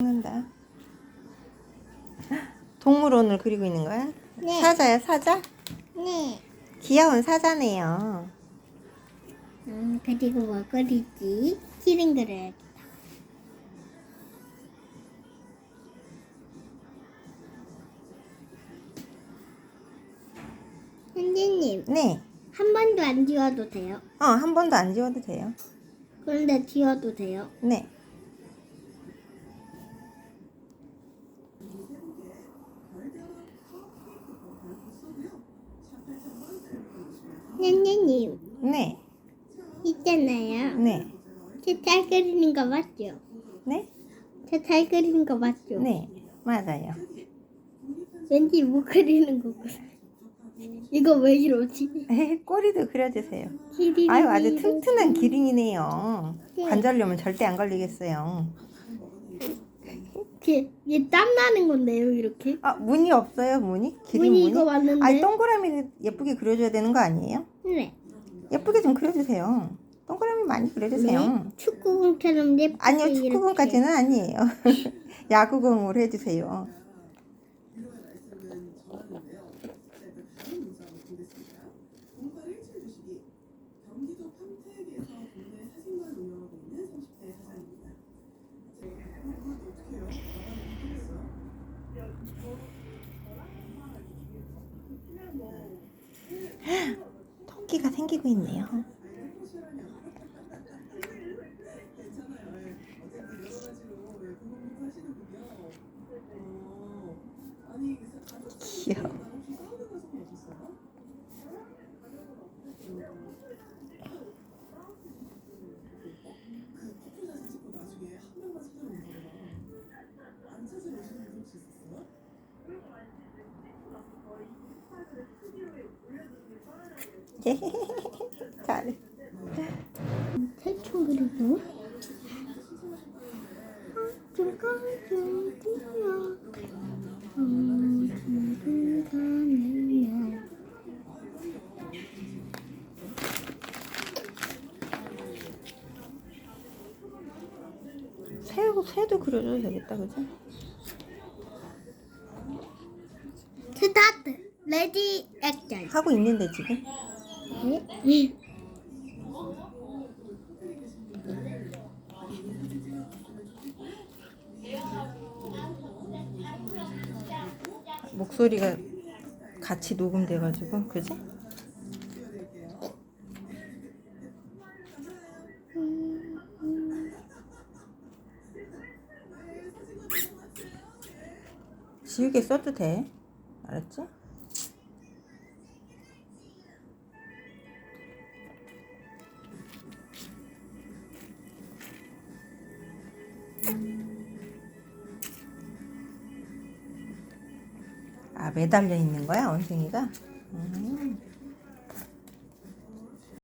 찍는다. 동물원을 그리고 있는 거야? 네. 사자야, 사자? 네. 귀여운 사자네요. 음, 그리고 뭐 그리지? 키링 그려야겠다. 선생님, 네. 한 번도 안 지워도 돼요? 어, 한 번도 안 지워도 돼요. 그런데 지워도 돼요? 네. 선생님, 네. 있잖아요. 네. 제 잘 그리는 거 맞죠? 네? 제 잘 그리는 거 맞죠? 네. 맞아요. 왠지 못 그리는 거. 이거 왜 이러지? 꼬리도 그려주세요. 키링이 아유, 아주 튼튼한 기린이네요. 네. 관절염은 절대 안 걸리겠어요. 얘땀 나는 건데요, 이렇게? 아, 무늬 없어요? 기린 문이 무늬? 이거 맞는데? 아니, 동그라미 예쁘게 그려줘야 되는 거 아니에요? 네. 예쁘게 좀 그려주세요. 동그라미 많이 그려주세요. 네. 축구공처럼 예쁘게 아니요. 축구공까지는 아니에요. 야구공으로 해주세요. 생기고 있네요. 귀여워. 잘해. 대충 그리고 새도 그려줘야 되겠다, 그지? 레디 액션 하고 있는데, 지금. 네? 목소리가 같이 녹음돼가지고, 그지? 지우개 써도 돼. 알았지? 아, 매달려 있는 거야, 원숭이가? 음.